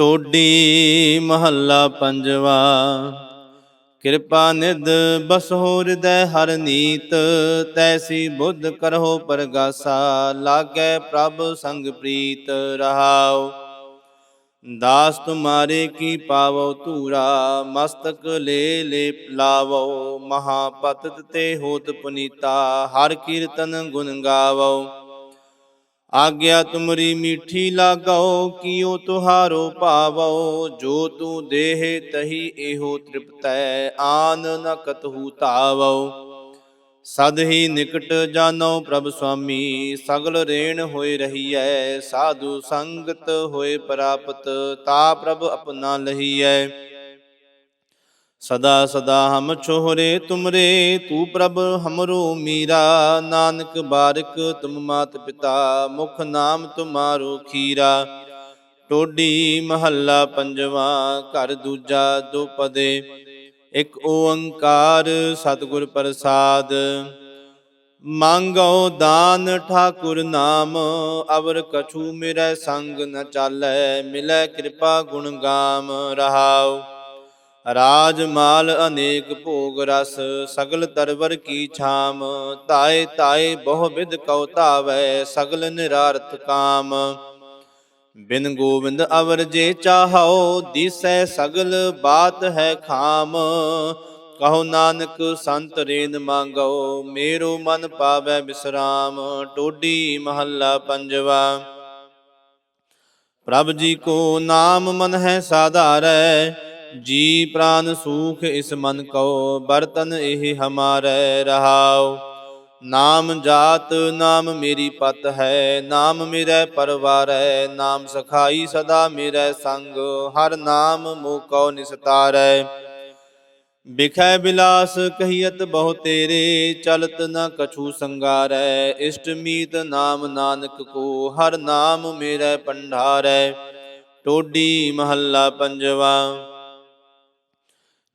ਟੋਡੀ ਮਹੱਲਾ ਪੰਜਵਾ। ਕਿਰਪਾ ਨਿਧ ਬਸੋ ਹਿਰਦੈ ਹਰ ਨੀਤ, ਤੈਸੀ ਬੁੱਧ ਕਰਹੁ ਪਰਗਾਸਾ, ਲਾਗੈ ਪ੍ਰਭ ਸੰਗ ਪ੍ਰੀਤ ਰਹਾਓ ਦਾਸ ਤੁਮਾਰੇ ਕੀ ਪਾਵੋ ਧੂਰਾ, ਮਸਤਕ ਲੈ ਲੈ ਲਾਵੋ, ਮਹਾਪਤਿਤ ਤੇ ਹੋਤ ਪੁਨੀਤਾ, ਹਰ ਕੀਰਤਨ ਗੁਣ ਗਾਵੋ। ਆਗਿਆ ਤੁਮਰੀ ਮੀਠੀ ਲਾਗੋ ਕੀਓ ਤੁਹਾਰੋ ਭਾਵੋ, ਜੋ ਤੂੰ ਦੇਹ ਤਹੀ ਇਹੋ ਤ੍ਰਿਪਤੈ, ਆਨ ਨ ਕਤਹੂ ਧਾਵੋ। ਸਦ ਹੀ ਨਿਕਟ ਜਾਨੋ ਪ੍ਰਭ ਸੁਆਮੀ, ਸਗਲ ਰੇਣ ਹੋਏ ਰਹੀਐ, ਸਾਧੂ ਸੰਗਤ ਹੋਏ ਪ੍ਰਾਪਤ, ਤਾ ਪ੍ਰਭ ਆਪਣਾ ਲਹੀਐ। ਸਦਾ ਸਦਾ ਹਮ ਛੋਹਰੇ ਤੁਮਰੇ, ਤੂ ਪ੍ਰਭ ਹਮਰੋ ਮੀਰਾ। ਨਾਨਕ ਬਾਰਕ ਤੁਮ ਮਾਤ ਪਿਤਾ, ਮੁਖ ਨਾਮ ਤੁਮਾਰੋ ਖੀਰਾ। ਟੋਡੀ ਮਹੱਲਾ ਪੰਜਵਾ, ਘਰ ਦੂਜਾ ਦੋ ਇਕ ਇੱਕ ਓੰਕਾਰ ਸਤਿਗੁਰ ਪ੍ਰਸਾਦ। ਮੰਗੋ ਦਾਨ ਠਾਕੁਰ ਨਾਮ, ਅਵਰ ਕਛੂ ਮੇਰੇ ਸੰਗ ਨ ਚਾਲੈ, ਮਿਲੈ ਕਿਰਪਾ ਗੁਣ ਗਾਮ ਰਹਾਉ। ਰਾਜ ਮਾਲ ਅਨੇਕ ਭੋਗ ਰਸ, ਸਗਲ ਤਰਵਰ ਕੀ ਛਾਮ। ਤਾਏ ਤਾਏ ਬਹੁ ਵਿਦ ਕਉ ਧਾਵੈ, ਸਗਲ ਨਿਰਾਰਥ ਕਾਮ। ਬਿਨ ਗੋਬਿੰਦ ਅਵਰ ਜੇ ਚਾਹੋ ਦਿਸੈ ਸਗਲ ਬਾਤ ਹੈ ਖਾਮ। ਕਹੋ ਨਾਨਕ, ਸੰਤ ਰੇਨ ਮੰਗੋ ਮੇਰੋ ਮਨ ਪਾਵੈ ਬਿਸਰਾਮ। ਟੋਡੀ ਮਹੱਲਾ ਪੰਜਵਾ। ਪ੍ਰਭ ਜੀ ਕੋ ਨਾਮ ਮਨ ਹੈ ਸਾਧਾਰੈ ਜੀ ਪ੍ਰਾਨ ਸੂਖ ਇਸ ਮਨ ਕੋ ਬਰਤਨ ਇਹ ਹਮਾਰੇ ਰਹਾਉ। ਨਾਮ ਜਾਤ, ਨਾਮ ਮੇਰੀ ਪਤ ਹੈ, ਨਾਮ ਮੇਰੇ ਪਰਵਾਰ ਹੈ ਨਾਮ ਸਖਾਈ ਸਦਾ ਮੇਰੇ ਸੰਗ, ਹਰ ਨਾਮ ਮੋ ਕਉ ਨਿਸਤਾਰੈ। ਬਿਖੈ ਬਿਲਾਸ ਕਹੀਅਤ ਬਹੁ ਤੇਰੇ, ਚਲਤ ਨ ਕਛੂ ਸੰਗਾਰੈ। ਇਸ਼ਟ ਮੀਤ ਨਾਮ ਨਾਨਕ ਕੋ, ਹਰ ਨਾਮ ਮੇਰੇ ਪੰਡਾਰੈ ਟੋਡੀ ਮਹੱਲਾ ਪੰਜਵਾ।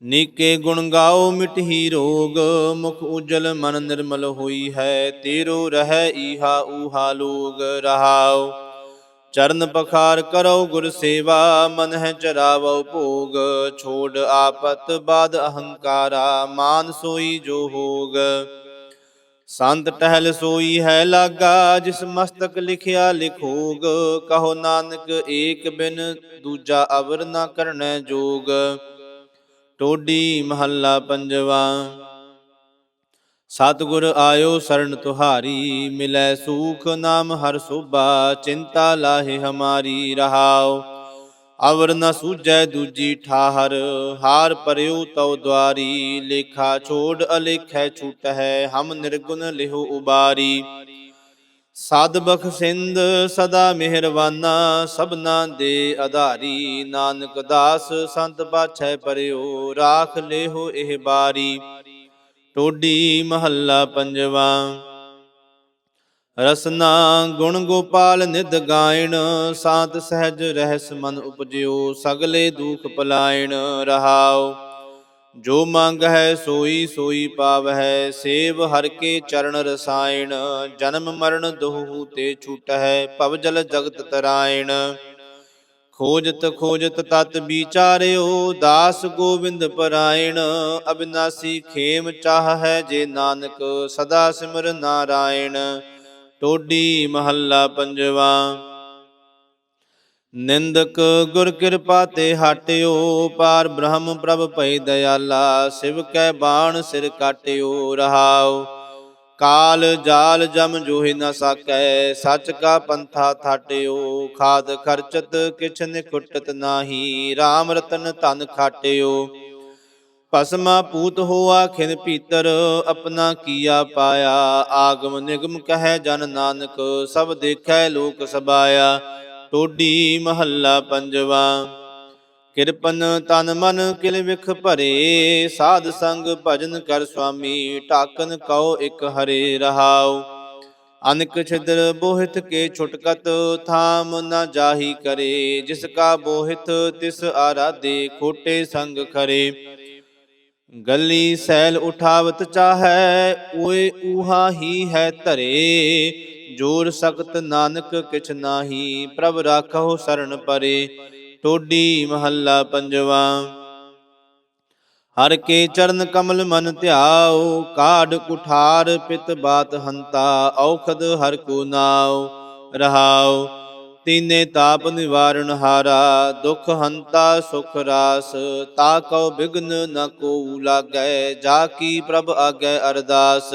ਨੀਕੇ ਗੁਣ ਗਾਓ ਮਿਟਹੀ ਰੋਗ, ਮੁਖ ਉਜਲ ਮਨ ਨਿਰਮਲ ਹੋਈ ਹੈ, ਤੇਰੋ ਰਹਿ ਈਹਾ ਊਹਾ ਲੋਗ ਰਹਾਓ ਚਰਨ ਪਖਾਰ ਕਰੋ ਗੁਰ ਸੇਵਾ, ਮਨ ਹੈ ਚਰਾਵੋ ਭੋਗ, ਛੋੜ ਆਪਤ ਬਾਦ ਅਹੰਕਾਰਾ, ਮਾਨ ਸੋਈ ਜੋ ਹੋਗ। ਸੰਤ ਟਹਿਲ ਸੋਈ ਹੈ ਲਾਗਾ, ਜਿਸ ਮਸਤਕ ਲਿਖਿਆ ਲਿਖੋਗ, ਕਹੋ ਨਾਨਕ ਏਕ ਬਿਨ, ਦੂਜਾ ਅਵਰ ਨਾ ਕਰਨੈ ਜੋਗ। ਟੋਡੀ ਮਹੱਲਾ ਪੰਜਵਾ। ਸਤਿਗੁਰ ਆਇਓ ਸਰਣ ਤੁਹਾਰੀ, ਮਿਲੈ ਸੂਖ ਨਾਮ ਹਰ ਸੁਭਾ, ਚਿੰਤਾ ਲਾਹੇ ਹਮਾਰੀ ਰਹਾਓ ਅਵਰ ਨ ਸੂਝੈ ਦੂਜੀ ਠਾਹਰ, ਹਾਰ ਪਰਿਉ ਤਉ ਦਵਾਰੀ ਲੇਖਾ ਛੋੜ ਅਲੇਖੈ ਛੂਟਹਿ, ਹਮ ਨਿਰਗੁਣ ਲਿਹੁ ਉਬਾਰੀ। ਸਦ ਬਖਸ਼ਿੰਦ ਸਦਾ ਮਿਹਰਬਾਨਾ, ਸਭਨਾ ਦੇ ਆਧਾਰੀ। ਨਾਨਕ ਦਾਸ ਸੰਤ ਬਾਛੈ ਪਰਿਓ, ਰਾਖ ਲੇਹੋ ਇਹ ਬਾਰੀ। ਟੋਡੀ ਮਹੱਲਾ ਪੰਜਵਾ। ਰਸਨਾ ਗੁਣ ਗੋਪਾਲ ਨਿਦ ਗਾਇਣ, ਸਾਤ ਸਹਿਜ ਰਹਿਸ ਮਨ ਉਪਜਿਓ, ਸਗਲੇ ਦੁਖ ਪਲਾਇਣ ਰਹਾਓ। ਜੋ ਮੰਗ ਹੈ ਸੋਈ ਸੋਈ ਪਾਵ ਹੈ ਸੇਵ ਹਰ ਕੇ ਚਰਨ ਰਸਾਇਣ। ਜਨਮ ਮਰਨ ਦੋਹੂ ਤੇ ਛੂਟਹਿ ਭਵ ਜਲ ਜਗਤ ਤਰਾਇਣ। ਖੋਜਤ ਖੋਜਤ ਤਤ ਵਿਚਾਰਿਓ, ਦਾਸ ਗੋਬਿੰਦ ਪਰਾਇਣ। ਅਬਿਨਾਸੀ ਖੇਮ ਚਾਹ ਹੈ ਜੇ ਨਾਨਕ, ਸਦਾ ਸਿਮਰ ਨਾਰਾਇਣ। ਟੋਡੀ ਮਹੱਲਾ ਪੰਜਵਾ। ਨਿੰਦਕ ਗੁਰ ਕਿਰਪਾ ਤੇ ਹਟਿਓ, ਪਾਰ ਬ੍ਰਹਮ ਪ੍ਰਭ ਭਈ ਦਇਆਲਾ, ਸਿਵ ਕੈ ਬਾਣ ਸਿਰ ਕਾਟਿਓ ਰਹਾਓ ਕਾਲ ਜਾਲ ਜਮ ਜੋਹਿ ਨ ਸਕੈ, ਸਚ ਕਾ ਪੰਥਾ ਥਾਟਿਓ। ਖਾਦ ਖਰਚਤ ਕਿਛ ਨਿਕੁਟਤ ਨਾਹੀ, RAM ਰਤਨ ਧਨ ਖਾਟਿਓ। ਭਸਮਾ ਪੂਤ ਹੋਆ ਖਿਨ ਭੀਤਰ, ਆਪਣਾ ਕੀਆ ਪਾਇਆ। ਆਗਮ ਨਿਗਮ ਕਹੈ ਜਨ ਨਾਨਕ, ਸਭ ਦੇਖੈ ਲੋਕ ਸਬਾਇਆ। ਟੋਡੀ ਮਹੱਲਾ ਪੰਜਵਾ। ਕਿਰਪਨ ਤਨ ਮਨ ਕਿਲ ਵਿਖ ਭਰੇ, ਸਾਧ ਸੰਗ ਭਜਨ ਕਰ ਸੁਆਮੀ, ਢਾਕਨ ਕਉ ਇਕ ਹਰੇ ਰਹਾਉ। ਅਨਕ ਛਿਦਰ ਬੋਹਿਤ ਕੇ ਛੁਟਕਤ, ਥਾਮ ਨਾ ਜਾਹੀ ਕਰੇ। ਜਿਸ ਕਾ ਬੋਹਿਤ, ਤਿਸ ਆਰਾਧੇ ਖੋਟੇ ਸੰਗ ਖਰੇ। ਗਲੀ ਸੈਲ ਉਠਾਵਤ ਚਾਹੈ, ਓਏ ਊਹਾ ਹੀ ਹੈ ਧਰੇ। ਜੋਰ ਸਖਤ ਨਾਨਕ ਕਿਛ ਨਾਹੀ, ਪ੍ਰਭ ਰਾਖੋ ਸਰਣ ਪਰੇ, ਟੋਡੀ ਮਹੱਲਾ ਪੰਜਵਾ। ਹਰ ਕੇ ਚਰਨ ਕਮਲ ਮਨ ਧਿਆਓ ਕਾਢ ਕੁਠਾਰ ਪਿਤ ਬਾਤ ਹੰਤਾ, ਔਖਦ ਹਰ ਕੋ ਨਾਉ, ਰਹਾਉ। ਤੀਨੇ ਤਾਪ ਨਿਵਾਰਣ ਹਾਰਾ, ਦੁਖ ਹੰਤਾ ਸੁਖ ਰਾਸ, ਤਾ ਕਉ ਬਿਗਨ ਨ ਕੋ ਲਾਗੈ, ਜਾ ਕੀ ਪ੍ਰਭ ਆਗੈ ਅਰਦਾਸ।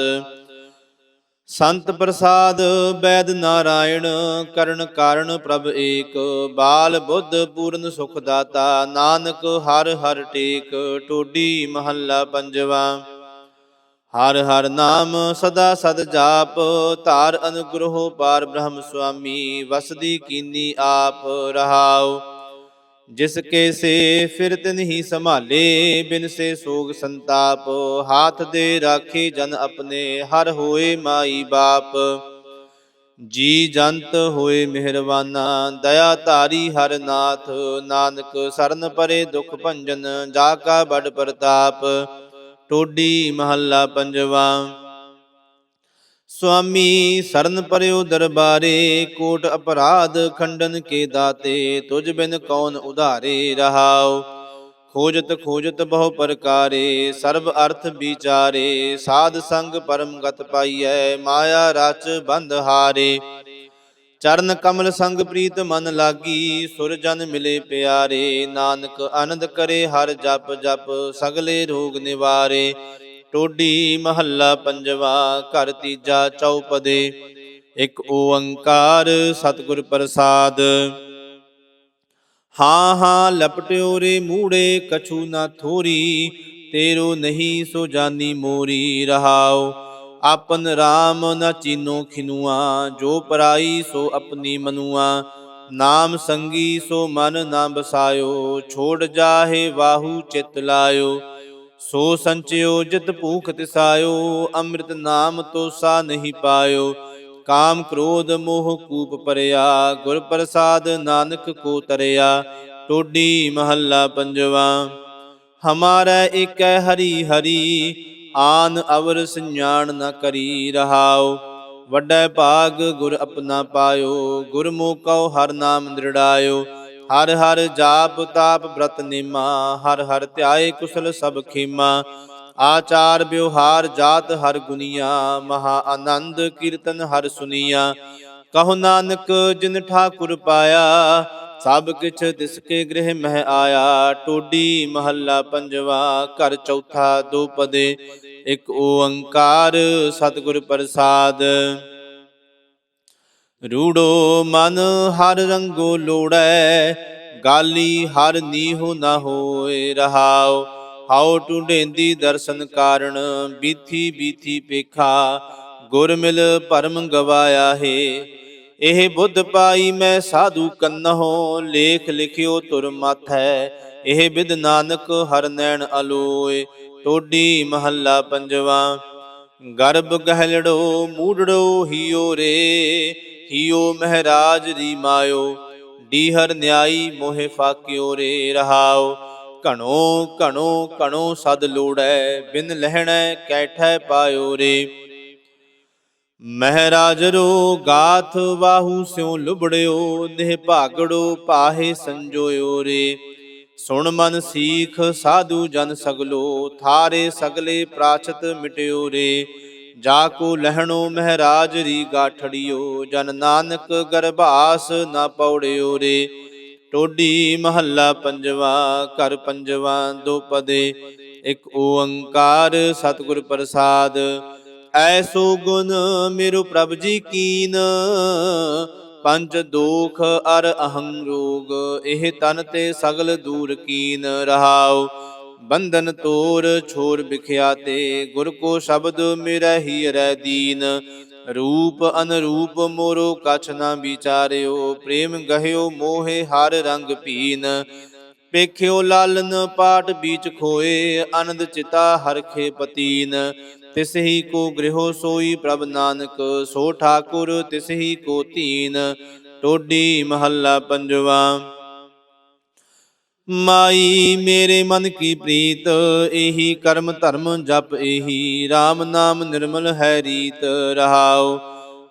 ਸੰਤ ਪ੍ਰਸਾਦ ਬੈਦ ਨਾਰਾਇਣ, ਕਰਨ ਕਾਰਣ ਪ੍ਰਭ ਏਕ, ਬਾਲ ਬੁੱਧ ਪੂਰਨ ਸੁਖ ਦਾਤਾ, ਨਾਨਕ ਹਰ ਹਰ ਟੇਕ, ਟੋਡੀ ਮਹੱਲਾ ਪੰਜਵਾ। ਹਰ ਹਰ ਨਾਮ ਸਦਾ ਸਦ ਜਾਪ, ਧਾਰ ਅਨੁਗ੍ਰਹ ਪਾਰ ਬ੍ਰਹਮ ਸੁਆਮੀ, ਵਸਦੀ ਕੀਨੀ ਆਪ ਰਹਾਓ ਜਿਸ ਕੇ ਸੇ ਫਿਰ ਤਿਨ ਹੀ ਸੰਭਾਲੇ, ਬਿਨ ਸੇ ਸੋਗ ਸੰਤਾਪ, ਹਾਥ ਦੇ ਰਾਖੇ ਜਨ ਆਪਣੇ, ਹਰ ਹੋਏ ਮਾਈ ਬਾਪ। ਜੀ ਜੰਤ ਹੋਏ ਮਿਹਰਬਾਨਾ, ਦਇਆ ਧਾਰੀ ਹਰ ਨਾਥ, ਨਾਨਕ ਸਰਨ ਪਰੇ ਦੁਖ ਭੰਜਨ, ਜਾ ਕਾ ਬੜ ਪ੍ਰਤਾਪ। ਟੋਡੀ ਮਹੱਲਾ ਪੰਜਵਾ। ਸੁਆਮੀ ਸਰਨ ਪਰਿਓ ਦਰਬਾਰੇ, ਕੋਟ ਅਪਰਾਧ ਖੰਡਨ ਕੇ ਦਾਤੇ ਤੁਝ ਬਿਨ ਕੌਣ ਉਧਾਰੇ ਰਹਾਉ। ਖੋਜਤ ਖੋਜਤ ਬਹੁ ਪ੍ਰਕਾਰੇ, ਸਰਬ ਅਰਥ ਵਿਚਾਰੇ, ਸਾਧ ਸੰਗ ਪਰਮ ਗਤ ਪਾਈਐ, ਮਾਇਆ ਰਚ ਬੰਧ ਹਾਰੇ। ਚਰਨ ਕਮਲ ਸੰਗ ਪ੍ਰੀਤ ਮਨ ਲਾਗੀ, ਸੁਰ ਜਨ ਮਿਲੇ ਪਿਆਰੇ, ਨਾਨਕ ਆਨੰਦ ਕਰੇ ਹਰ ਜਪ ਜਪ, ਸਗਲੇ ਰੋਗ ਨਿਵਾਰੇ। ਟੋਡੀ ਮਹੱਲਾ ਪੰਜਵਾ, ਘਰ ਤੀਜਾ ਚੌਪਦੇ। ਇੱਕ ਓੰਕਾਰ ਸਤਿਗੁਰ ਪ੍ਰਸਾਦ। ਹਾਂ ਹਾਂ, ਲਪਟਿਓ ਰੇ ਮੂੜੇ, ਕਛੂ ਨਾ ਥੋਰੀ, ਤੇਰੋ ਨਹੀਂ ਸੋ ਜਾਨੀ ਮੋਰੀ ਰਹਾਓ ਆਪਨ RAM ਨਾ ਚੀਨੋ ਖਿਨੁਆ, ਜੋ ਪਰਾਈ ਸੋ ਆਪਣੀ ਮਨੁਆ। ਨਾਮ ਸੰਗੀ ਸੋ ਮਨ ਨਾ ਬਸਾਇਓ, ਛੋੜ ਜਾਹੇ ਵਾਹੂ ਚਿਤ ਲਾਇਓ। ਸੋ ਸੰਚਿਓ, ਜਿਤ ਭੂਖ ਤਿਸਾਇਓ, ਅੰਮ੍ਰਿਤ ਨਾਮ ਤੋਸਾ ਨਹੀਂ ਪਾਇਓ। ਕਾਮ ਕ੍ਰੋਧ ਮੋਹ ਕੂਪ ਪਰਿਆ, ਗੁਰ ਪ੍ਰਸਾਦ ਨਾਨਕ ਕੋ ਤਰਿਆ। ਟੋਡੀ ਮਹੱਲਾ ਪੰਜਵਾ, ਹਮਾਰਾ ਏਕੈ ਹਰੀ ਹਰੀ, ਆਨ ਅਵਰ ਸੰਜਾਨ ਨ ਕਰੀ ਰਹਾਓ ਵੱਡਾ ਭਾਗ ਗੁਰ ਆਪਣਾ ਪਾਇਓ ਗੁਰਮੁਖ ਕਉ ਹਰ ਨਾਮ ਦ੍ਰਿੜਾਇਓ ਹਰ ਹਰ ਜਾਪ ਤਾਪ ਬ੍ਰਤ ਨਿਮਾ, ਹਰ ਹਰ ਧਿਆਏ ਕੁਸਲ ਸਭ ਖੀਮਾ। ਆਚਾਰ ਵਿਵਹਾਰ ਜਾਤ ਹਰ ਗੁਨੀਆ, ਮਹਾ ਆਨੰਦ ਕੀਰਤਨ ਹਰ ਸੁਨੀਆ। ਕਹੋ ਨਾਨਕ ਜਿਨ ਠਾਕੁਰ ਪਾਇਆ, ਸਭ ਕਿਛ ਤਿਸ ਕੇ ਗ੍ਰਹਿ ਮਹਿ ਆਇਆ। ਟੋਡੀ ਮਹੱਲਾ ਪੰਜਵਾ, ਘਰ ਚੌਥਾ ਦੋ ਪਦੇ, ਇੱਕ ਓੰਕਾਰ ਸਤਿਗੁਰ ਪ੍ਰਸਾਦ। ਰੂੜੋ ਮਨ ਹਰ ਰੰਗੋ ਲੋੜੈ, ਗਾਲੀ ਹਰ ਨੀਹੋ ਨਾ ਹੋਏ ਰਹਾਉ। ਹਾਉ ਟੁੰਡੇਂਦੀ ਦਰਸ਼ਨ ਕਾਰਣ, ਬੀਥੀ ਬੀਥੀ ਪੇਖਾ, ਗੁਰ ਮਿਲ ਪਰਮ ਗਵਾਇਆ ਹੈ। ਇਹ ਬੁੱਧ ਪਾਈ ਮੈਂ ਸਾਧੂ ਕੰਨਹੁ, ਲੇਖ ਲਿਖਿਓ ਤੁਰ ਮਾਥੈ। ਇਹ ਬਿਦ ਨਾਨਕ ਹਰ ਨੈਣ ਅਲੋਏ, ਟੋਡੀ ਮਹੱਲਾ ਪੰਜਵਾ। ਗਰਭ ਗਹਿਲੜੋ, ਮੂੜੜੋ ਹੀਓ ਰੇ। ਹੀਓ ਮਹਾਰਾਜ ਦੀ ਮਾਇਓ, ਡੀਹਰ ਨਿਆਈ ਮੋਹਿ ਫਾਕਿਓ ਰੇ ਰਹਾਓ। ਘਣੋ ਘਣੋ ਘਣੋ ਸਦ ਲੋੜੈ, ਬਿਨ ਲਹਿਣੈ ਕੈਠੈ ਪਾਇਓ ਰੇ। ਮਹਾਰਾਜ ਰੋ ਗਾਥ ਵਾਹੂ ਸਿਉ ਲੁਬੜਿਓ, ਨਿਹ ਭਾਗੜੋ ਪਾਹੇ ਸੰਜੋਇਓ ਰੇ। ਸੁਣ ਮਨ ਸੀਖ ਸਾਧੂ ਜਨ ਸਗਲੋ, ਥਾਰੇ ਸਗਲੇ ਪ੍ਰਾਚਤ ਮਿਟਿਓ ਰੇ। ਜਾ ਕੋ ਲਹਿਣੋ ਮਹਾਰਾਜ ਰੀ ਗਾਠੜਿਓ, ਜਨ ਨਾਨਕ ਗਰਭਾਸ ਨਾ ਪੌੜਿਓ ਰੇ। ਟੋਡੀ ਮਹੱਲਾ ਪੰਜਵਾ, ਘਰ ਪੰਜਵਾ ਦੋ ਪਦੇ, ਇੱਕ ਓੰਕਾਰ ਸਤਿਗੁਰ ਪ੍ਰਸਾਦ। ਐਸੋ ਗੁਣ ਮੇਰੂ ਪ੍ਰਭ ਜੀ ਕੀਨ, ਪੰਜ ਦੋਖ ਅਰ ਅਹੰ ਰੋਗ, ਇਹ ਤਨ ਤੇ ਸਗਲ ਦੂਰ ਕੀਨ। ਰਹਾਓ ਬੰਧਨ ਤੋਰ ਛੋਰ ਵਿਖਿਆ ਤੇ, ਗੁਰ ਕੋ ਸ਼ਬਦ ਮੇਰਾ ਹੀ ਰਹਿ ਦੀਨ। ਰੂਪ ਅਨਰੂਪ ਮੋਰੋ ਕਛ ਨਾ ਵਿਚਾਰਿਓ, ਪ੍ਰੇਮ ਗਹਿਓ ਮੋਹੇ ਹਰ ਰੰਗ ਪੀਨ। ਪੇਖਿਓ ਲਾਲਨ ਪਾਟ ਬੀਚ ਖੋਏ, ਆਨੰਦ ਚਿਤਾ ਹਰਖੇ ਪਤੀਨ। ਤਿਸ ਹੀ ਕੋ ਗ੍ਰਹਿ ਸੋਈ ਪ੍ਰਭ ਨਾਨਕ, ਸੋ ਠਾਕੁਰ ਤਿਸ ਹੀ ਕੋ ਤੀਨ। ਟੋਡੀ ਮਹੱਲਾ ਪੰਜਵਾ। ਮਾਈ ਮੇਰੇ ਮਨ ਕੀ ਪ੍ਰੀਤ ਇਹੀ ਕਰਮ ਧਰਮ ਜਪ ਇਹੀ RAM ਨਾਮ ਨਿਰਮਲ ਹੈ ਰੀਤ, ਰਹਾਉ।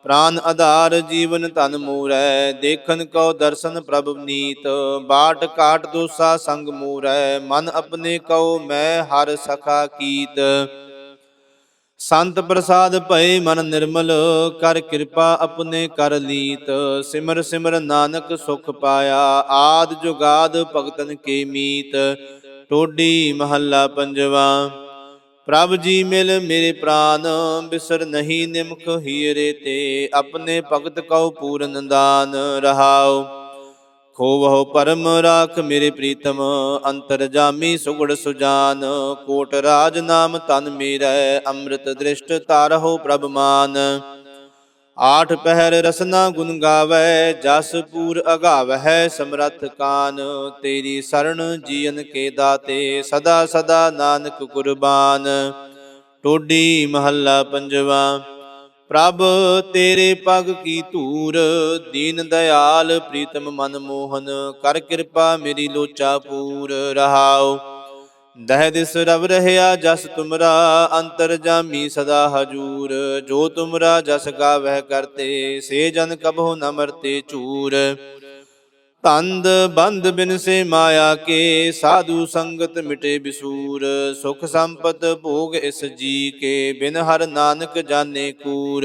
ਪ੍ਰਾਨ ਆਧਾਰ ਜੀਵਨ ਧਨ ਮੂਰੈ, ਦੇਖਨ ਕਉ ਦਰਸ਼ਨ ਪ੍ਰਭ ਨੀਤ। ਬਾਟ ਕਾਟ ਦੋਸਾ ਸੰਗ ਮੂਰੈ, ਮਨ ਆਪਣੇ ਕਉ ਮੈਂ ਹਰ ਸਖਾ ਕੀਤ। ਸੰਤ ਪ੍ਰਸਾਦ ਭਏ ਮਨ ਨਿਰਮਲ, ਕਰ ਕਿਰਪਾ ਆਪਣੇ ਕਰ ਲੀਤ। ਸਿਮਰ ਸਿਮਰ ਨਾਨਕ ਸੁਖ ਪਾਇਆ, ਆਦ ਜੁਗਾਦ ਭਗਤਨ ਕੇ ਮੀਤ। ਟੋਡੀ ਮਹੱਲਾ ਪੰਜਵਾ, ਪ੍ਰਭ ਜੀ ਮਿਲ ਮੇਰੇ ਪ੍ਰਾਨ, ਬਿਸਰ ਨਹੀਂ ਨਿਮਖ ਹੀਰੇ ਤੇ, ਆਪਣੇ ਭਗਤ ਕਉ ਪੂਰਨ ਦਾਨ ਰਹਾਓ ਖੋਵਹੁ ਪਰਮ ਰਾਖ ਮੇਰੇ ਪ੍ਰੀਤਮ, ਅੰਤਰ ਜਾਮੀ ਸੁਗੜ ਸੁਜਾਨ, ਕੋਟ ਰਾਜ ਨਾਮ ਤਨ ਮੇਰੈ, ਅੰਮ੍ਰਿਤ ਦ੍ਰਿਸ਼ਟ ਤਾਰਹੁ ਪ੍ਰਭ ਮਾਨ। ਆਠ ਪਹਿਰ ਰਸਨਾ ਗੁਣ ਗਾਵੈ, ਜਸ ਪੂਰ ਅਗਾਵਹਿ ਸਮਰਥ ਕਾਨ। ਤੇਰੀ ਸਰਣ ਜੀਵਨ ਕੇ ਦਾਤੇ, ਸਦਾ ਸਦਾ ਨਾਨਕ ਕੁਰਬਾਨ। ਟੋਡੀ ਮਹੱਲਾ ਪੰਜਵਾ। ਪ੍ਰਭ, ਤੇਰੇ ਪਗ ਕੀ ਧੂਰ, ਦੀਨ ਦਇਆਲ ਪ੍ਰੀਤਮ ਮਨ ਮੋਹਨ, ਕਰ ਕਿਰਪਾ ਮੇਰੀ ਲੋਚਾ ਪੂਰ, ਰਹਾਉ। ਦਹਿ ਦਿਸ ਰਵ ਰਹਿਆ ਜਸ ਤੁਮਰਾ, ਅੰਤਰ ਜਾਮੀ ਸਦਾ ਹਜੂਰ। ਜੋ ਤੁਮਰਾ ਜਸ ਗਾਵਹਿ ਕਰਤੇ, ਸੇ ਜਨ ਕਬਹੁ ਨ ਮਰਤੇ ਚੂਰ। ਤੰਦ ਬੰਦ ਬਿਨ ਸੇ ਮਾਇਆ ਕੇ, ਸਾਧੂ ਸੰਗਤ ਮਿਟੇ ਬਿਸੂਰ, ਸੁਖ ਸੰਪਤ ਭੋਗ ਇਸ ਜੀ ਕੇ, ਬਿਨ ਹਰ ਨਾਨਕ ਜਾਣੇ ਕੂਰ।